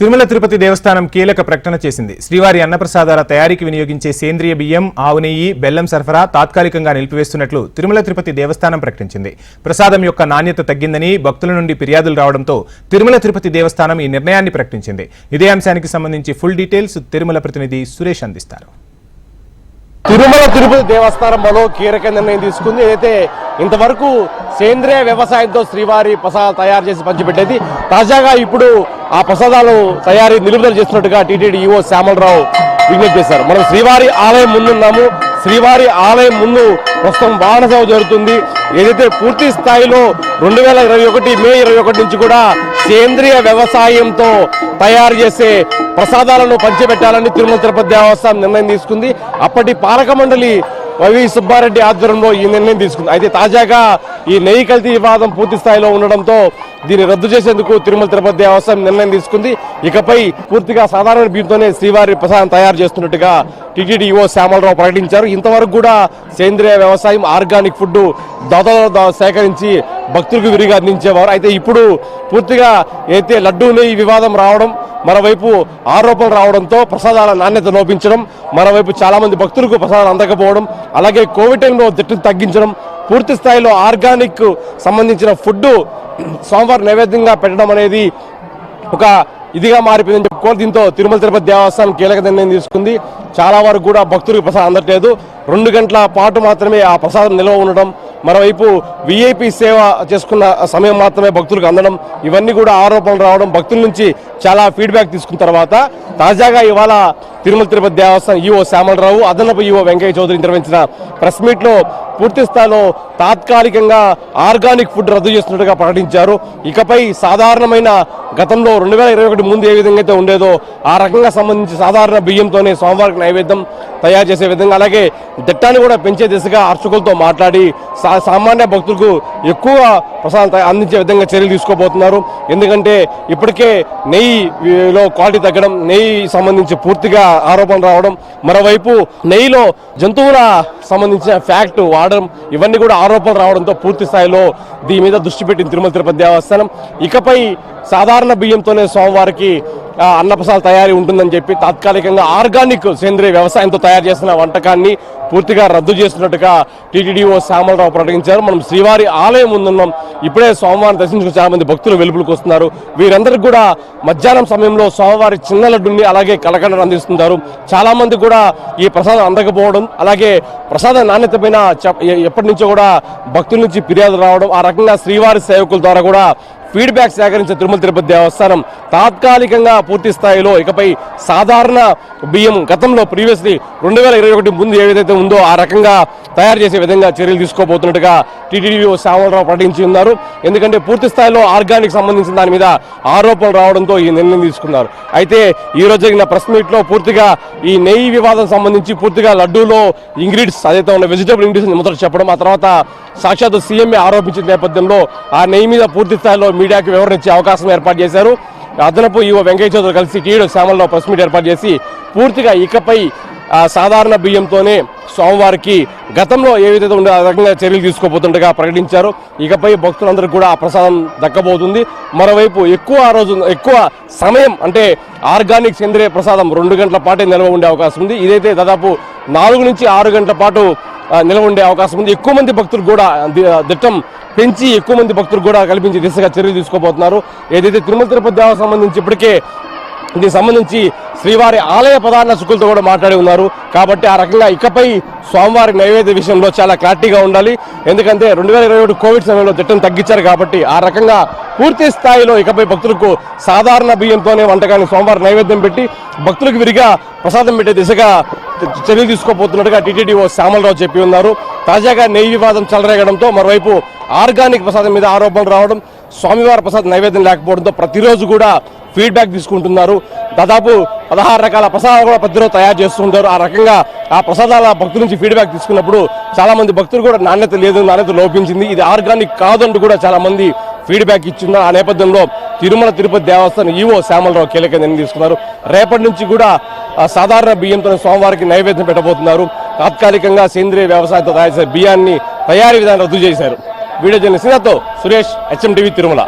తిరుమల తిరుపతి దేవస్థానం కీలక ప్రకటన చేసింది. శ్రీవారి అన్నప్రసాదాల తయారీకి వినియోగించే సేంద్రియ బియ్యం ఆవు నెయ్యి బెల్లం సరఫరా తాత్కాలికంగా నిలిపివేస్తున్నట్లు తిరుమల తిరుపతి దేవస్థానం ప్రకటించింది. ప్రసాదం యొక్క నాణ్యత తగ్గిందని భక్తుల నుండి ఫిర్యాదులు రావడంతో తిరుమల తిరుపతి దేవస్థానం ఈ నిర్ణయాన్ని ప్రకటించింది. ఇదే అంశానికి సంబంధించి ఫుల్ డీటెయిల్స్ తిరుమల ప్రతినిధి సురేష్ అందిస్తారు. తిరుమల తిరుపతి దేవస్థానం బలో కీలక నిర్ణయం తీసుకుంది. ఏదైతే ఇంతవరకు సేంద్రియ వ్యవసాయంతో శ్రీవారి ప్రసాదాలు తయారు చేసి పంచిపెట్టేది తాజాగా ఇప్పుడు ఆ ప్రసాదాలు తయారీ నిలుపుదల చేస్తున్నట్టుగా టీటీడీ ఈఓ శ్యామలరావు విజ్ఞప్తి చేశారు. మనం శ్రీవారి ఆలయం ముందున్నాము. శ్రీవారి ఆలయం ముందు ప్రస్తుతం వాహన సేవ జరుగుతుంది. ఏదైతే పూర్తి స్థాయిలో రెండు వేల ఇరవై ఒకటి మే ఇరవై ఒకటి నుంచి కూడా సేంద్రియ వ్యవసాయంతో తయారు చేసే ప్రసాదాలను పంచిపెట్టాలని తిరుమల తిరుపతి దేవస్థానం నిర్ణయం తీసుకుంది. అప్పటి పాలక మండలి వైవి సుబ్బారెడ్డి ఆధ్వర్యంలో ఈ నిర్ణయం తీసుకుంది. అయితే తాజాగా ఈ నెయ్యి కల్తీ వివాదం పూర్తి స్థాయిలో ఉండడంతో దీన్ని రద్దు చేసేందుకు తిరుమల తిరుపతి దేవస్థానం నిర్ణయం తీసుకుంది. ఇకపై పూర్తిగా సాధారణ బియ్యంతోనే శ్రీవారి ప్రసాదం తయారు చేస్తున్నట్టుగా టీటీడీ శ్యామలరావు ప్రకటించారు. ఇంతవరకు కూడా సేంద్రియ వ్యవసాయం ఆర్గానిక్ ఫుడ్ దాదాపు సేకరించి భక్తులకు విరిగి అందించేవారు. అయితే ఇప్పుడు పూర్తిగా అయితే లడ్డూలు ఈ వివాదం రావడం మరోవైపు ఆరోపణలు రావడంతో ప్రసాదాల నాణ్యత లోపించడం మరోవైపు చాలామంది భక్తులకు ప్రసాదాలు అందకపోవడం అలాగే కోవిడ్ టైంలో జట్టును తగ్గించడం పూర్తి స్థాయిలో ఆర్గానిక్ సంబంధించిన ఫుడ్ సోమవారం నైవేద్యంగా పెట్టడం అనేది ఒక ఇదిగా మారిపోయిందని చెప్పుకోవాలి దీంతో తిరుమల తిరుపతి దేవస్థానం కీలక నిర్ణయం తీసుకుంది. చాలా వరకు కూడా భక్తులకు ప్రసాదం అందట్లేదు. రెండు గంటల పాటు మాత్రమే ఆ ప్రసాదం నిల్వ ఉండడం మరోవైపు విఐపి సేవ చేసుకున్న సమయం మాత్రమే భక్తులకు అందడం ఇవన్నీ కూడా ఆరోపణలు రావడం భక్తుల నుంచి చాలా ఫీడ్బ్యాక్ తీసుకున్న తర్వాత తాజాగా ఇవాళ తిరుమల తిరుపతి దేవస్థానం ఈఓ శ్యామలరావు అదనపు ఈఓ వెంకయ్య చౌదరి నిర్వహించిన ప్రెస్ మీట్లో పూర్తి స్థాయిలో తాత్కాలికంగా ఆర్గానిక్ ఫుడ్ రద్దు చేస్తున్నట్టుగా ప్రకటించారు. ఇకపై సాధారణమైన గతంలో రెండు వేల ఇరవై ఒకటి ముందు ఏ విధంగా అయితే ఉండేదో ఆ రకంగా సంబంధించి సాధారణ బియ్యంతోనే సోమవారం సోమవారికి నైవేద్యం తయారు చేసే విధంగా అలాగే దిట్టాన్ని కూడా పెంచే దిశగా అర్చకులతో మాట్లాడి సా- సామాన్య భక్తులకు ఎక్కువ ప్రసాదం అందించే విధంగా చర్యలు తీసుకోబోతున్నారు. ఎందుకంటే ఇప్పటికే నెయ్యిలో క్వాలిటీ తగ్గడం నెయ్యి సంబంధించి పూర్తిగా ఆరోపణలు రావడం మరోవైపు నెయ్యిలో జంతువుల సంబంధించిన ఫ్యాక్ట్ వాడడం ఇవన్నీ కూడా ఆరోపణలు రావడంతో పూర్తి స్థాయిలో దీని మీద దృష్టి పెట్టింది తిరుమల తిరుపతి దేవస్థానం. ఇకపై సాధారణ బియ్యంతోనే సోమవారికి ఆ, అన్నప్రసాద తయారీ ఉంటుందని చెప్పి తాత్కాలికంగా ఆర్గానిక్ సేంద్రియ వ్యవసాయంతో తయారు చేసిన వంటకాన్ని పూర్తిగా రద్దు చేస్తున్నట్టుగా టీటీడీఓ శ్యామలరావు ప్రకటించారు. మనం శ్రీవారి ఆలయం ముందున్నాం ఇప్పుడే స్వామివారిని దర్శించుకుని చాలా మంది భక్తులు వెలుపులకు వస్తున్నారు. వీరందరికీ కూడా మధ్యాహ్నం సమయంలో సోమవారి చిన్న లడ్డుని అలాగే కలకండను అందిస్తున్నారు. చాలా మంది కూడా ఈ ప్రసాదం అందకపోవడం అలాగే ప్రసాద నాణ్యత పైన ఎప్పటి నుంచో కూడా భక్తుల నుంచి ఫిర్యాదు రావడం ఆ రకంగా శ్రీవారి సేవకుల ద్వారా కూడా ఫీడ్బ్యాక్ సేకరించే తిరుమల తిరుపతి దేవస్థానం తాత్కాలికంగా పూర్తి స్థాయిలో ఇకపై సాధారణ బియ్యం గతంలో ప్రీవియస్లీ రెండు వేల ఇరవై ఒకటి ముందు ఏదైతే ఉందో ఆ రకంగా తయారు చేసే విధంగా చర్యలు తీసుకోబోతున్నట్టుగా టీటీడీ శ్యామలరావు ప్రకటించి ఉన్నారు. ఎందుకంటే పూర్తి స్థాయిలో ఆర్గానిక్ సంబంధించిన దాని మీద ఆరోపణలు రావడంతో ఈ నిర్ణయం తీసుకున్నారు. అయితే ఈరోజు జరిగిన ప్రెస్ మీట్లో పూర్తిగా ఈ నెయ్యి వివాదం సంబంధించి పూర్తిగా లడ్డూలో ఇంగ్రీడియంట్స్ అదైతే ఉన్న వెజిటబుల్ ఇంగ్రీడియంట్స్ మొదట చెప్పడం ఆ తర్వాత సాక్షాత్ సీఎంఏ ఆరోపించిన నేపథ్యంలో ఆ నెయ్యి మీద పూర్తి స్థాయిలో మీడియాకు వివరణ ఇచ్చే అవకాశం ఏర్పాటు చేశారు. అదనపు ఈవో వెంకయ్య చౌదరి కలిసి టీడీ శ్యామలరావు ప్రెస్ మీట్ ఏర్పాటు చేసి పూర్తిగా ఇకపై సాధారణ బియ్యంతోనే సోమవారికి గతంలో ఏ విధంగా ఉండే ఆ రకంగా చర్యలు తీసుకోబోతుండగా ప్రకటించారు. ఇకపై భక్తులందరికీ కూడా ఆ ప్రసాదం దక్కబోతుంది. మరోవైపు ఎక్కువ ఆ రోజు ఎక్కువ సమయం అంటే ఆర్గానిక్ సేంద్రియ ప్రసాదం రెండు గంటల పాటే నిల్వ ఉండే అవకాశం ఉంది. ఇదైతే దాదాపు నాలుగు నుంచి ఆరు గంటల పాటు నిల్వ ఉండే అవకాశం ఉంది. ఎక్కువ మంది భక్తులు కూడా దిట్టం పెంచి ఎక్కువ మంది భక్తులు కూడా కల్పించే దిశగా చర్యలు తీసుకోబోతున్నారు. ఏదైతే తిరుమల తిరుపతి దేవాలకు సంబంధించి ఇప్పటికే దీనికి సంబంధించి శ్రీవారి ఆలయ ప్రధాన శుకులతో కూడా మాట్లాడి ఉన్నారు. కాబట్టి ఆ రకంగా ఇకపై స్వామివారి నైవేద్య విషయంలో చాలా క్లారిటీగా ఉండాలి. ఎందుకంటే రెండు వేల ఇరవై ఒకటి కోవిడ్ సమయంలో తిట్టం తగ్గించారు కాబట్టి ఆ రకంగా పూర్తి స్థాయిలో ఇకపై భక్తులకు సాధారణ బియ్యంతోనే వంటకాన్ని సోమవారం నైవేద్యం పెట్టి భక్తులకు విరిగా ప్రసాదం పెట్టే దిశగా చర్యలు తీసుకోబోతున్నట్టుగా టీటీడీఓ శ్యామలరావు చెప్పి ఉన్నారు. తాజాగా నెయ్యి వివాదం చెలరేగడంతో మరోవైపు ఆర్గానిక్ ప్రసాదం మీద ఆరోపణలు రావడం స్వామివారి ప్రసాద్ నైవేద్యం లేకపోవడంతో ప్రతిరోజు కూడా ఫీడ్బ్యాక్ తీసుకుంటున్నారు. దాదాపు పదహారు రకాల ప్రసాదాలు కూడా ప్రతిరోజు తయారు చేస్తుంటారు. ఆ రకంగా ఆ ప్రసాదాల భక్తుల నుంచి ఫీడ్బ్యాక్ తీసుకున్నప్పుడు చాలా మంది భక్తులు కూడా నాణ్యత లేదు నాణ్యత లోపించింది. ఇది ఆర్గానిక్ కాదంటూ కూడా చాలా మంది ఫీడ్బ్యాక్ ఇచ్చింది ఆ నేపథ్యంలో తిరుమల తిరుపతి దేవస్థానం ఈవో శ్యామలరావు కీలక నిర్ణయం తీసుకున్నారు. రేపటి నుంచి కూడా సాధారణ బియ్యంతో సోమవారికి నైవేద్యం పెట్టబోతున్నారు. తాత్కాలికంగా సేంద్రియ వ్యవసాయంతో తయారు చేసే బియ్యాన్ని తయారీ విధానం రద్దు చేశారు. వీడియో జర్నలిస్ట్ శ్రీనాథ్తో సురేష్ హెచ్ఎం టీవీ తిరుమల.